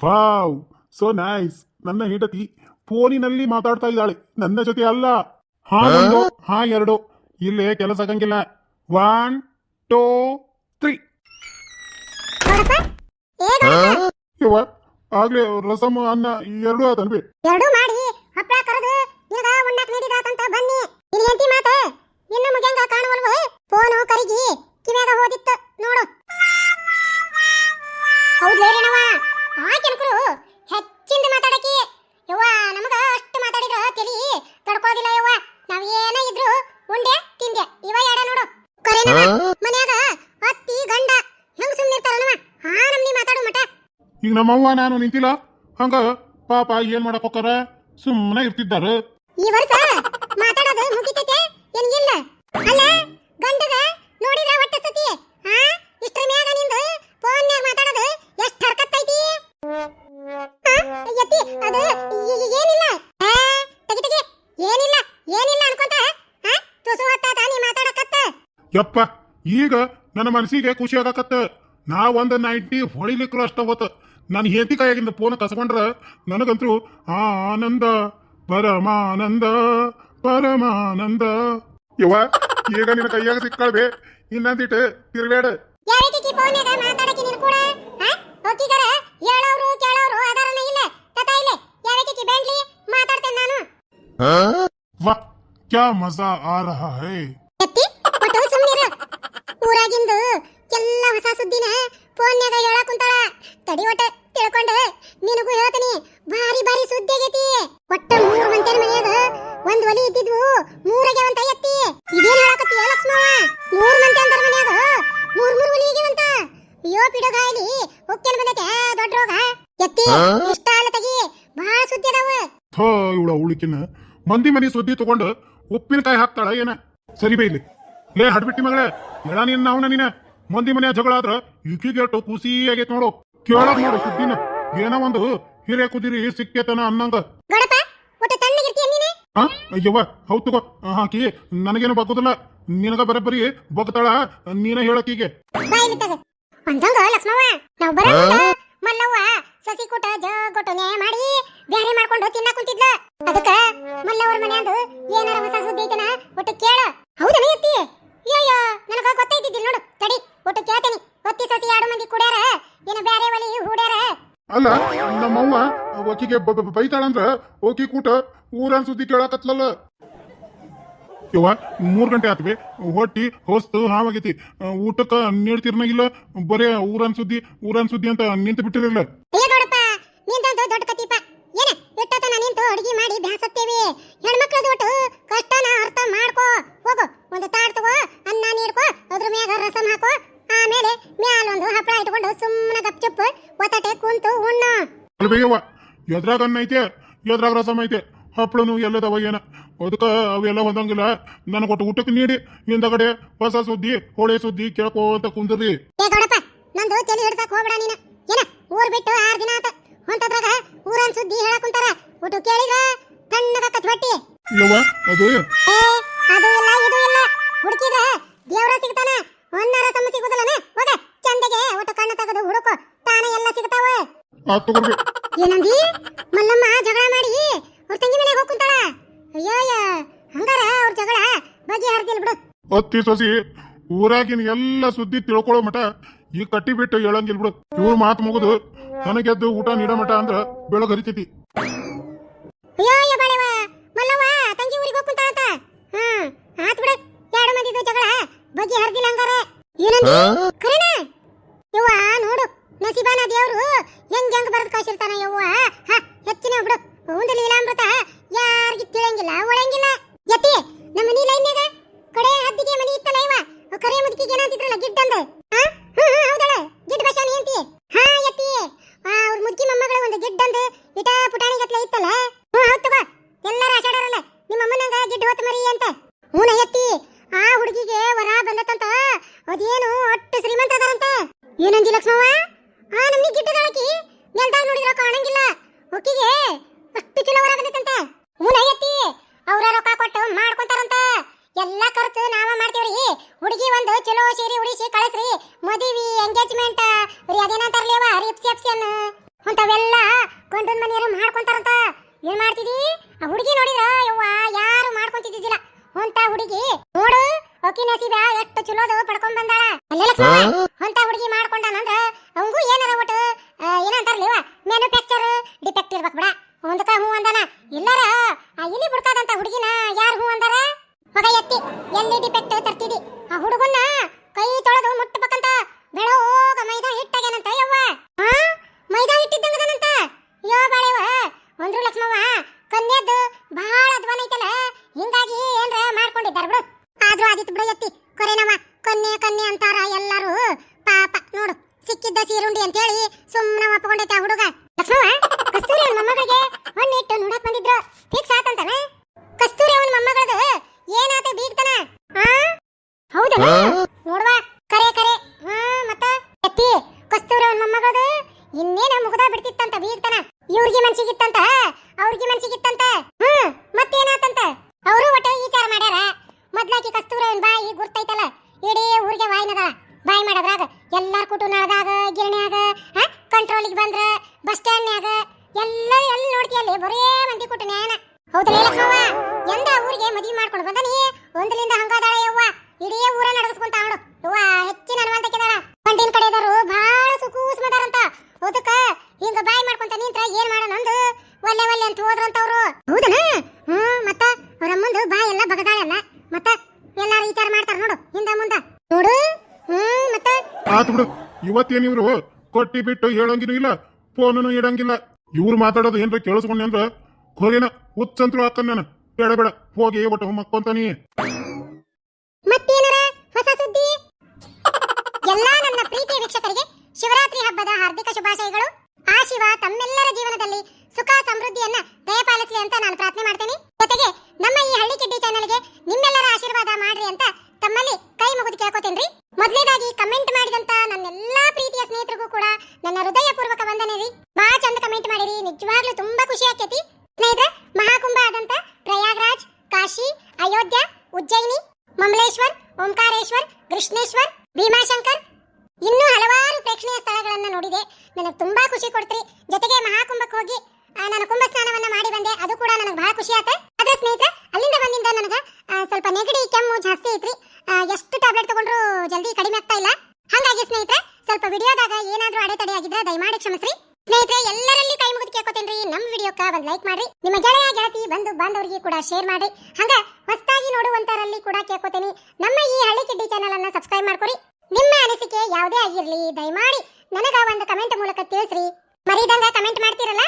Wow so nice ನನ್ನ ಹೆಂಡತಿ ಫೋನಿನಲ್ಲಿ ಮಾತಾಡ್ತಾ ಇದ್ದಾಳೆ. ನನ್ನ ಜೊತೆ ಅಲ್ಲ. ಹಾ ಒಂದು ಹಾ ಎರಡು. ಇಲ್ಲೇ ಕೆಲಸ ಆಗಂಗಿಲ್ಲ. ಒನ್ ಟೂ ತ್ರೀ ಇವ ಆಗ್ಲೇ ರಸಮ್ ಅನ್ನ ಎರಡು ಆತನ್ಬಿ ಎರಡು ಮಾಡಿ ಹಪ್ಪಳ ಕರೆದು ಈಗ ಉಣ್ಣಾಕ್ ನೀಡಿದಾತಂತ ಬನ್ನಿ. ಇಲ್ಲಿ ಎಂತಿ ಮಾತ ಇನ್ನು ಮುಗ್ಯಂಗ ಕಾಣುವಲ್ವೋ? ಫೋನು ಕರಿಗಿ. ಈಗ ನಮ್ಮವ್ವ ನಾನು ನಿಂತಿಲ್ಲ. ಹಂಗ ಪಾಪ ಏನ್ ಮಾಡಕ್ ಸುಮ್ನೆ ಸುಮ್ಮನೆ ಇರ್ತಿದ್ದಾರ. ಈ ವರ್ಷ ಮಾತಾಡೋದು ಮುಗಿತೈತೆ? ಏನಿಲ್ಲ ಅಲ್ಲ ಗಂಡಗ ನೋಡಿದ್ರ ಹೊಟ್ಟೆ ಸತಿ? ಹಾ ಇಷ್ಟ್ರ ಮ್ಯಾಗ ನಿಂದು ಫೋನ್ಯಾಗ ಮಾತಾಡೋದು ಎಷ್ಟ್ ಹರ್ಕತ್ತೈತಿ? ಹಾ? ಯತಿ ಅದು ಏನಿಲ್ಲ? ಆ, ತಗಿ ತಗಿ ಏನಿಲ್ಲ? ಏನಿಲ್ಲ ಅನ್ಕೊಂತ? ಹಾ ತುಸು ಮಾತಾಡಕತ್ತ? ಯಪ್ಪ ಈಗ ನನ್ನ ಮನಸ್ಸಿಗೆ ಖುಷಿ ಆಗಕತ್ತ. ನಾ ಒಂದ್ ನೈಂಟಿ ಹೊಳಿಲಿಕ್ಕೂ ಅಷ್ಟ ಹೋತ ನನ್ನ ಹೆಂಡತಿ ಕೈಯಾಗಿಂದ ಫೋನ್ ಕಸ್ಕೊಂಡ್ರೆ ನನಗಂತೂ ಆನಂದ ಪರಮಾನಂದ ಪರಮಾನಂದ. ಯವ್ವ ಈಗ ನಿನ್ನ ಕೈಯಾಗ ಸಿಕ್ಕಳ್ಬೆ ಇನ್ನಂದಿಟ್ಟು ತಿರ್ಬೇಡ ಫೋನ್ಯಾಗ ಮಾತಾಡಕ್ಕೆ ನೀನು ಕೂಡ ಹಾ? ತಡಿ ಒಟ್ಟ ತಿಳ್ಕೊಂಡ. ನಿನಗೂ ಹೇಳ್ತೀನಿ ಭಾರಿ ಭಾರಿ ಸುದ್ದಿ ಆಗೈತಿ. ಒಟ್ಟ ಮೂರು ಮಂತೆ ಮನೆಯದ ಒಂದ್ ಒಲಿ ಇದ್ದಿದ್ವು ಮೂರಾಗೆ ಒಂದ್ ಐತಿ ಇದೇನ್ ಹೇಳಕತ್ತೀಯ ಲಕ್ಷ್ಮವ್ವ ಮೂರ್ ಮಂತೆ ಅಂತಾರ ಮನೆಯದ ಮೂರ್ ಮೂರ್ ಒಲಿ ಆಗ್ಯಾವಂತ ಅಯ್ಯೋ ಪಿಡೋ ಗಾಯಲಿ ಹೊಕ್ಕೇನ್ ಬಂದೈತೆ ದೊಡ್ಡ ರೋಗ. ಎತ್ತಿ ಇಷ್ಟ ಅಲ್ಲ ತಗಿ ಬಹಳ ಸುದ್ದಿ ಅದಾವ. ಥೋ ಇವಳ ಉಳಿಕಿನ ಮಂದಿ ಮನಿ ಸುದ್ದಿ ತಗೊಂಡು ಉಪ್ಪಿನಕಾಯಿ ಹಾಕ್ತಾಳ ಏನ? ಸರಿ ಬೈಲಿ ಇಲ್ಲಿ. ಲೇ ಹಡ್ಬಿಟ್ಟಿ ಮಗಳೇ ಹೇಳ ನೀನ್ ನಾವ್ ನೀನ. ಮಂದಿ ಮನೆಯ ಜಗಳ ಆದ್ರ ಈಕಿಗೆ ಕೂಸಿ ಆಗೈತ್ ನೋಡು. ಕೇಳೋದ್ ನೋಡು ಸುದ್ದಿನ. ಏನೋ ಒಂದು ಹಿರೇ ಕುದಿರಿ ಸಿಕ್ಕೇತನ ಅನ್ನಂಗ. ಗಡಪ ಒಟ್ಟ ತಣ್ಣಗಿರ್ತೀಯ ನೀನೆ? ಆ ಅಯ್ಯವ್ವ ಹೌದ್ ತಗೋ. ಹಾಕಿ. ನನಗೇನು ಬಗ್ಗುದಿಲ್ಲ. ನಿನಗ ಬರಬ್ಬರಿ ಬಗ್ತಾಳ ನೀನ ಹೇಳಕೀಗೆ ಬಾಯಿಲಿ ತಗ. ಅಂದಂಗ ಲಕ್ಷ್ಮವ್ವ? ನಾವು ಬರ ಮಲ್ಲವ್ವ ಸಸಿ ಕೂಟ ಜಗೊಟ್ಟನೆ ಮಾಡಿ ಬ್ಯಾರೆ ಮಾಡ್ಕೊಂಡು ತಿನ್ನ ಕುಂತಿದ್ಲ. ಅದಕ್ಕ ಮಲ್ಲವ್ರ ಮನ್ಯಾಂದು ಏನಾರ ಹೊಸ ಸುದ್ದಿ ಐತನ? ಒಟ್ಟು ಕೇಳ ಹೌದನ ಎತ್ತಿ ಅಯ್ಯಯ್ಯ ನನಗ ಗೊತ್ತೈತಿದ್ದಿಲ್ಲ ನೋಡು ತಡಿ ಒಟ್ಟು ಕೇಳ್ತೇನಿ ಒತ್ತಿ ಸಸಿ ಎರಡು ಮಂದಿ ಕುಡ್ಯಾರ ಏನ ಬ್ಯಾರೆ ಒಲಿ ಹೂಡ್ಯಾರ ಅಲ್ಲ, ನಮ್ಮವ್ವ ಬ- ಬೈತಾಳಂದ್ರ ಓಕಿ ಕೂಟ ಊರನ್ ಸುದ್ದಿ ಕೇಳಾಕತ್ಲಲ್ಲ. ಯವ್ವ, ಮೂರ್ ಗಂಟೆ ಆತ್ವಿ. ಹೊಟ್ಟಿ, ಹೊಸ್ತು, ಹಾವಾಗೈತಿ. ಊಟಕ್ಕ ನೀಡ್ತಿರ್ನಾಗಿಲ್ಲ ಬರೇ ಊರನ್ ಸುದ್ದಿ ಊರನ್ ಸುದ್ದಿ ಅಂತ ನಿಂತು ಬಿಟ್ಟಿರಲಿಲ್ಲ ಅಯ್ಯ ನೋಡಪ್ಪ ನಿಂದಂತೂ ದೊಡ್ಡ ಕತಿಪ ಏನ ಇಟ್ಟತನ ನಿಂತು ಅಡಿಗೆ ಮಾಡಿ ಬ್ಯಾಸತ್ತೇವಿ ಹೆಣ್ಮಕ್ಳದು ಒಟ್ಟು ಕಷ್ಟನ ಅರ್ಥ ಮಾಡ್ಕೋ ಹೋಗು ಒಂದು ತಾಡ್ ತಗೋ ಅನ್ನ ನೀಡ್ಕೋ ಅದ್ರ ಮ್ಯಾಗ ರಸಂ ಹಾಕೋ ಆಮೇಲೆ ಮ್ಯಾಲ ಒಂದು ಹಪ್ಪಳ ಇಟ್ಕೊಂಡು ಸುಮ್ಮನೆ ಗಪ್ಚುಪ್ ಒತ್ತಟೆ ಕುಂತು ಉಣ್ಣು ಅಲ್ಬೇಯವ್ವ ಎದ್ರಾಗ ಅನ್ನ ಐತೆ ಎದ್ರಾಗ ರಸಮ್ ಐತೆ ಹಪ್ಪಳನು ಎಲ್ಲದವ ಏನ? ಅದಕ್ಕೆ ಅವೆಲ್ಲ ಹೊಂದಂಗಿಲ್ಲ. ನನಗೆ ಕೊಟ್ಟು ಊಟಕ್ಕೆ ನೀಡಿ. ಹಿಂದಗಡೆ ಹೊಸ ಸುದ್ದಿ ಹೊಳೆ ಸುದ್ದಿ ಕೇಳ್ಕೋತ ಕುಂದ್ರಿ. ಏ ಗೌಡಪ್ಪ ನಂದು ತಲೆ ಹಿಡ್ಸಕ್ ಹೋಗ್ಬೇಡ ನೀನು. ಏನ ಊರ್ ಬಿಟ್ಟು ಆರ್ ದಿನ ಆತ. ಹೊಂಟದ್ರಾಗ ಊರನ್ ಸುದ್ದಿ ಹೇಳಕ್ ಕುಂತಾರ. ಊಟ ಕೇಳಿದ್ರ ತಣ್ಣಗಕ್ಕತ್ ಹೊಟ್ಟಿ ಇಲ್ಲವ ಅದು? ಏ ಅದು ಇಲ್ಲ ಇದು ಇಲ್ಲ. ಹುಡುಕಿದ್ರ ದೇವ್ರ ಸಿಗ್ತಾನ. ಒಂದರ ಸಮ ಸಿಗುದಿಲ್ಲನ? ಹೋಗ ಚಂದಗೆ ಊಟ ಕಣ್ಣ ತೆಗೆದು ಹುಡುಕು. ತಾನೇ ಎಲ್ಲ ಸಿಗ್ತಾವ. ಆತ್ ತಗೊಳ್ರಿ ಏನಂದಿ ಮಲ್ಲಮ್ಮ ಜಗಳ ಮಾಡಿ ಅವ್ರ ತಂಗಿ ಮನೆಗೆ ಹೋಗ್ ಕುಂತಾಳ ಅಯ್ಯಯ್ಯ ಹಂಗಾರ ಅವ್ರ ಜಗಳ ಬಗೆ ಹರಿದಿಲ್ ಅತ್ತಿ ಸೊಸಿ ಊರಾಗಿನ ಎಲ್ಲ ಸುದ್ದಿ ತಿಳ್ಕೊಳ್ಳೋ ಮಟ ಈ ಕಟ್ಟಿ ಬಿಟ್ಟು ಹೇಳಂಗಿಲ್ ಬಿಡು. ಇವ್ರ ಮಾತು ಮುಗಿದು ನನಗೆದ್ದು ಊಟ ನೀಡೋ ಮಟ ಅಂದ್ರ ಬೆಳಗ್ ಹರಿತೈತಿ. ಅಯ್ಯಯ್ಯ ಬಾಳೆವ ಮಲ್ಲವ್ವ ತಂಗಿ ಊರಿಗೆ ಹೋಗ್ ಕುಂತಾಳಂತ. ಹಾ ಆತ್ ಬಿಡು ಎರಡು ಮಂದಿದು ಜಗಳ ಬಗೆ ಹರಿದಿಲ್ಲ ಹಂಗಾರ. ಏನಂದಿ? ಖರೇನ ಯವ್ವ ನೋಡು ನಸೀಬಾನ ದೇವ್ರು ಹೆಂಗ್ ಹೆಂಗ್ ಬರೆದು ಕಾಸಿರ್ತಾನ ಯವ್ವ. ಹ ಹೆಚ್ಚಿನ ಬಿಡು. ಒಂದು ಲೀಲಾಮೃತ ಯಾರಿಗಿ ತಿಳಿಯಂಗಿಲ್ಲ ಒಳಂಗಿಲ್ಲ ಯತಿ ನಮ್ಮ ಮನಿ ಲೈನ್ಯಾಗ ಕಡೆ ಹದ್ದಿಗೆ ಮನಿ ಇತ್ತಲ್ಲ ಇವ ಅವ್ ಕರೆ ಮುದುಕಿಗೆ ಏನಂತಿದ್ರಲ್ಲ ಗಿಡ್ಡಂದ ಹಾ ಹಾ ಹಾ, ಹೌದಳ ಗಿಡ್ ಬಶಾನಿ ಅಂತಿ ಹಾ ಯತಿ ಆ ಅವ್ರ ಮುದುಕಿ ಮೊಮ್ಮಗಳ ಒಂದು ಗಿಡ್ಡಂದು ಇಟ ಪುಟಾಣಿ ಗತ್ಲೆ ಇತ್ತಲ್ಲ ಹ್ಞೂ ಹೌದ್ ತಗೋ ಎಲ್ಲಾರ ಆಷಾಢರಲ್ಲ ನಿಮ್ಮ ಅಮ್ಮನಂಗ ಗಿಡ್ಡ ಹೊತ್ತು ಮರಿ ಅಂತ ಹೂನ ಎತ್ತಿ ಆ ಹುಡುಗಿಗೆ ವರ ಬಂದತ್ತಂತ ಅದೇನು ಒಟ್ಟು ಶ್ರೀಮಂತ ಅದಾರಂತ ಏನಂದಿ ಲಕ್ಷ್ಮವ್ವ ಆ ನಮ್ನಿ ಗಿಡ್ಡದಾಳಕಿ ನೆಲ್ದಾಗ ನೋಡಿದ್ರ ಕಾಣಂಗಿಲ್ಲ ಒಕ್ಕಿಗೆ ಅಷ್ಟು ಚಲೋ ವರ ಬಂದತ್ತಂತ ಹೂನ ಎತ್ತಿ ಅವ್ರ ರೊಕ್ಕ ಕೊಟ್ಟು ಮಾಡ್ಕೊಂತಾರಂತ ಎಲ್ಲ ಖರ್ಚು ನಾವ ಮಾಡ್ತೀವ್ರಿ ಹುಡುಗಿ ಒಂದು ಚಲೋ ಸೀರೆ ಉಡಿಸಿ ಕಳಿಸ್ರಿ ಮದುವೆ ಎಂಗೇಜ್ಮೆಂಟ್ ಅದೇನಂತಾರಲೇವ ರಿಸೆಪ್ಷನ್ ಅಂತವೆಲ್ಲ ಗಂಡನ ಮನೆಯವರು ಮಾಡ್ಕೊಂತಾರಂತ ಏನ್ ಮಾಡ್ತಿದಿ ಆ ಹುಡುಗಿ ನೋಡಿದ್ರ ಯವ್ವ ಯಾರು ಮಾಡ್ಕೊಂತಿದ್ದಿಲ್ಲ ಅಂತ ಹುಡುಗಿ ನೋಡು ಅಕ್ಕಿ ನಸೀಬ ಚಲೋದು ಪಡ್ಕೊಂಡ್ ಬಂದಾಳ. ಅಲ್ಲೆಲ್ಲ ಅಂತ ಹುಡುಗಿ ಮಾಡ್ಕೊಂಡಾನಂದ್ರ ಅವಂಗೂ ಏನಾರ ಒಟ್ಟು ಏನಂತಾರಲಿವ ಮ್ಯಾನುಫ್ಯಾಕ್ಚರ್ ಡಿಫೆಕ್ಟ್ ಇರ್ಬೇಕು ಬಿಡ. ಒಂದಕ್ಕ ಹೂ ಅಂದಾನ. ಎಲ್ಲಾರ ಆ ಇಲಿ ಬಿಡ್ತಾದಂತ ಹುಡುಗಿನ ಯಾರು ಹೂ ಅಂದಾರ? ಹೊಗ ಎತ್ತಿ ಎಲ್ಲಿ ಡಿಫೆಕ್ಟ್ ತರ್ತಿದಿ? ಆ ಹುಡುಗನ್ನ ಕೈ ತೊಳೆದು ಮುಟ್ಟಬೇಕಂತ ಬೆಳೋಗ ಮೈದಾ ಹಿಟ್ಟಾಗ್ಯಾನಂತ ಯವ್ವ. ಹಾ ಮೈದಾ ಹಿಟ್ಟಿದ್ದಂಗದನಂತ. ಯೋ ಬಾಳೆವ? ಒಂದ್ರು ಲಕ್ಷ್ಮವ್ವ ಕನ್ಯದ್ದು ಬಹಳ ಅಧ್ವಾನ ಐತಲ್ಲ ಹಿಂಗಾಗಿ ಏನ್ರ ಮಾಡ್ಕೊಂಡಿದ್ದಾರ ಬಿಡು. ಆದ್ರೂ ಆದಿತ್ತು ಬಿಡು ಎತ್ತಿ ಕೊರೆನವ ಕನ್ಯೆ ಕನ್ಯೆ ಅಂತಾರ ಎಲ್ಲರೂ. ಪಾಪ ನೋಡು ಸಿಕ್ಕಿದ್ದ ಸೀರುಂಡಿ ಅಂತೇಳಿ ಸುಮ್ಮನೆ ಒಪ್ಕೊಂಡೈತೆ ಆ ಹುಡುಗ. ಲಕ್ಷ್ಮವ್ವ ಕಸ್ತೂರಿ ಅವನ ಮೊಮ್ಮಗಳಿಗೆ ಹೊನ್ನಿಟ್ಟು ನೋಡಕ್ ಬಂದಿದ್ರು. ಫಿಕ್ಸ್ ಆತಂತಾನ? ಕಸ್ತೂರಿ ಅವನ ಮೊಮ್ಮಗಳದು ಏನಾತ ಬೀಗ್ತಾನ? ಆ? ಹೌದಾ ನೋಡ್ವಾ ಕರೆ ಕರೆ. ಹಾ ಮತ್ತ? ಎತ್ತಿ ಕಸ್ತೂರಿ ಅವನ ಮೊಮ್ಮಗಳದು ಇನ್ನೇನ ಮುಗ್ದ ಬಿಡ್ತಿತ್ತಂತ ಬೀಗ್ತಾನ? ಇವ್ರಿಗೆ ಮನ್ಸಿಗಿತ್ತಂತ? ಅವ್ರಿಗೆ ಮನ್ಸಿಗಿತ್ತಂತ? ಹ್ಮ್ ಮತ್ತೇನಾತಂತ? ಅವರು ಒಟ್ಟ ವಿಚಾರ ಮಾಡ್ಯಾರ. ಮೊದ್ಲಾಕಿ ಕಸ್ತೂರಿ ಅವನ ಬಾಯಿ ಗುರ್ತೈತಲ್ಲ? ಇಡೀ ಊರಿಗೆ ವಾಯಿನದ, ಬಾಯಿ ಮಾಡದ್ರಾಗ, ಎಲ್ಲಾರ ಕುಟುಂಬದಾಗ ಗಿರಣ್ಯಾಗ ಕಂಟ್ರೋಲಿಗೆ ಬಂದ್ರ ಬಸ್ ಸ್ಟ್ಯಾಂಡ್ನ್ಯಾಗ ಎಲ್ಲ ಎಲ್ಲಿ ನೋಡ್ತೀಯಲ್ಲಿ ಬರೇ ಮಂದಿ ಕುಟುಂಬ ಹೌದಲ್ಲ ಲಕ್ಷ್ಮವ್ವ, ಎಂದ ಊರಿಗೆ ಮದುವೆ ಮಾಡ್ಕೊಂಡು ಬಂದನಿ ಒಂದ್ಲಿಂದ ಹಂಗಾದಾಳ ಯವ್ವ. ಇಡೀ ಊರ ನಡೆಸ್ಕೊಂತ ಅವಳು. ಯವ್ವ, ಹೆಚ್ಚಿನ ಅನುವಂತಕ್ಕಿದಾಳ ಕಡೆ ಕಡೆದವರು ಬಹಳ ಸುಕೂಸ್ಮದಾರಂತ ಅದಕ್ಕ ಹಿಂಗ ಬಾಯಿ ಮಾಡ್ಕೊಂತ ನಿಂತ್ರ ಏನ್ ಮಾಡೋಣ ಅಂದು? ಒಲ್ಲೆ ಒಲ್ಲೆ ಅಂತ ಹೋದ್ರಂತವ್ರು ಹೌದನ? ಹ್ಮ್, ಮತ್ತ ಅವ್ರಮ್ಮಂದು ಬಾಯಿ ಎಲ್ಲ ಬಗದಾಳಲ್ಲ ಮತ್ತ ಎಲ್ಲಾರು ವಿಚಾರ ಮಾಡ್ತಾರ ನೋಡು ಹಿಂದ ಮುಂದ. ನೋಡು ಹ್ಮ್ ಮತ್ತೆ? ಆತ್ ಬಿಡು ಇವತ್ತೇನ್ ಇವ್ರು? ಕೊಟ್ಟಿ ಬಿಟ್ಟು ಹೇಳಂಗಿನೂ ಇಲ್ಲ ಫೋನನು ಇಡಂಗಿಲ್ಲ. ಇವ್ರು ಮಾತಾಡೋದು ಏನ್ರ ಕೇಳಿಸ್ಕೊಂಡೆ ಅಂದ್ರ ಕೊರಿನ ಹುಚ್ಚಂತ್ರು ಹಾಕನ್ ನಾನು. ಬೇಡ ಬೇಡ ಹೋಗಿ ಒಟ್ಟು ಮಕ್ಕೊಂತಾನಿ. ಮತ್ತೇನರ ಹೊಸ ಸುದ್ದಿ? ಎಲ್ಲಾ ನನ್ನ ಪ್ರೀತಿಯ ವೀಕ್ಷಕರಿಗೆ ಶಿವರಾತ್ರಿ ಹಬ್ಬದ ಹಾರ್ದಿಕ ಶುಭಾಶಯಗಳು. ಆ ಶಿವ ತಮ್ಮೆಲ್ಲರ ಜೀವನದಲ್ಲಿ ಸುಖ ಸಮೃದ್ಧಿಯನ್ನ ದಯಪಾಲಿಸಲಿ ಅಂತ ನಾನು ಪ್ರಾರ್ಥನೆ ಮಾಡ್ತೇನೆ. ಜೊತೆಗೆ ನಮ್ಮ ಈ ಹಳ್ಳಿ ಕಿಡ್ಡಿ ಚಾನೆಲ್ಗೆ ನಿಮ್ಮೆಲ್ಲರ ಆಶೀರ್ವಾದ ಮಾಡ್ರಿ ಅಂತ ತಮ್ಮಲ್ಲಿ ಕೈ ಮುಗಿದು ಕೇಳ್ಕೊತೇನ್ರಿ. ಮೊದಲನೇದಾಗಿ ಕಮೆಂಟ್ ಮಾಡಿದಂತ ನನ್ನೆಲ್ಲಾ ಪ್ರೀತಿಯ ಸ್ನೇಹಿತರಿಗೂ ಕೂಡ ನನ್ನ ಹೃದಯಪೂರ್ವಕ ವಂದನೆ ರೀ. ಬಹಳ ಚಂದ ಕಮೆಂಟ್ ಮಾಡಿರಿ. ನಿಜವಾಗ್ಲೂ ತುಂಬಾ ಖುಷಿ ಆಕೇತಿ ಸ್ನೇಹಿತರೆ, ಮಹಾಕುಂಭ ಆದಂತ ಪ್ರಯಾಗ್ರಾಜ್, ಕಾಶಿ, ಅಯೋಧ್ಯ, ಉಜ್ಜಯಿನಿ ಮಮಲೇಶ್ವರ್ ಓಂಕಾರೇಶ್ವರ್, ಕೃಷ್ಣೇಶ್ವರ್, ಭೀಮಾಶಂಕರ್ ಇನ್ನೂ ಹಲವಾರು ಪ್ರೇಕ್ಷಣೀಯ ಸ್ಥಳಗಳನ್ನ ನೋಡಿದೆ. ನನಗೆ ತುಂಬಾ ಖುಷಿ ಕೊಡ್ತ್ರಿ. ಜೊತೆಗೆ ಮಹಾಕುಂಭಕ್ಕೆ ಹೋಗಿ ನಾನು ಕುಂಭ ಸ್ನಾನವನ್ನ ಮಾಡಿ ಬಂದೆ. ಅದು ಕೂಡ ನನಗೆ ಬಹಳ ಖುಷಿ ಆತ ಅದ್ರ ಸ್ನೇಹಿತರೆ, ಅಲ್ಲಿಂದ ಬಂದಿಂದ ನನಗೆ ಸ್ವಲ್ಪ ನೆಗಡಿ, ಕೆಮ್ಮು ಜಾಸ್ತಿ ಐತ್ರಿ. ಎಷ್ಟು ಟ್ಯಾಬ್ಲೆಟ್ ತಗೊಂಡ್ರು ಜಲ್ದಿ ಕಡಿಮೆ ಆಗ್ತಾ ಇಲ್ಲ. ಹಾಗಾಗಿ ಸ್ನೇಹಿತರೆ, ಸ್ವಲ್ಪ ವಿಡಿಯೋದಾಗ ಏನಾದ್ರೂ ಅಡೆತಡೆ ಆಗಿದ್ರೆ ದಯಮಾಡಿ ಕ್ಷಮಿಸ್ರಿ. ಸ್ನೇಹಿತರೆ, ಎಲ್ಲರಲ್ಲಿ ಕೈ ಮುಗಿದು ಕೇಳ್ಕೊತೇನ್ರಿ. ನಮ್ಮ ವಿಡಿಯೋಕ್ಕ ಒಂದು ಲೈಕ್ ಮಾಡ್ರಿ. ನಿಮ್ಮ ಗೆಳೆಯ, ಗೆಳತಿ, ಬಂಧು, ಬಾಂಧವರಿಗೆ ಕೂಡ ಶೇರ್ ಮಾಡ್ರಿ. ಹಂಗ ಹೊಸದಾಗಿ ನೋಡುವಂತರಲ್ಲಿ ಕೂಡ ಕೇಳ್ಕೊತೇನಿ. ನಮ್ಮ ಈ ಹಳ್ಳಿ ಕಿಡ್ಡಿ ಚಾನಲ್ ಅನ್ನ ಸಬ್ಸ್ಕ್ರೈಬ್ ಮಾಡ್ಕೊರಿ. ನಿಮ್ಮ ಅನಿಸಿಕೆ ಯಾವುದೇ ಆಗಿರ್ಲಿ, ದಯಮಾಡಿ ನನಗ ಒಂದು ಕಮೆಂಟ್ ಮೂಲಕ ತಿಳಿಸ್ರಿ. ಮರಿದಂಗ ಕಮೆಂಟ್ ಮಾಡ್ತಿರಲ್ಲ?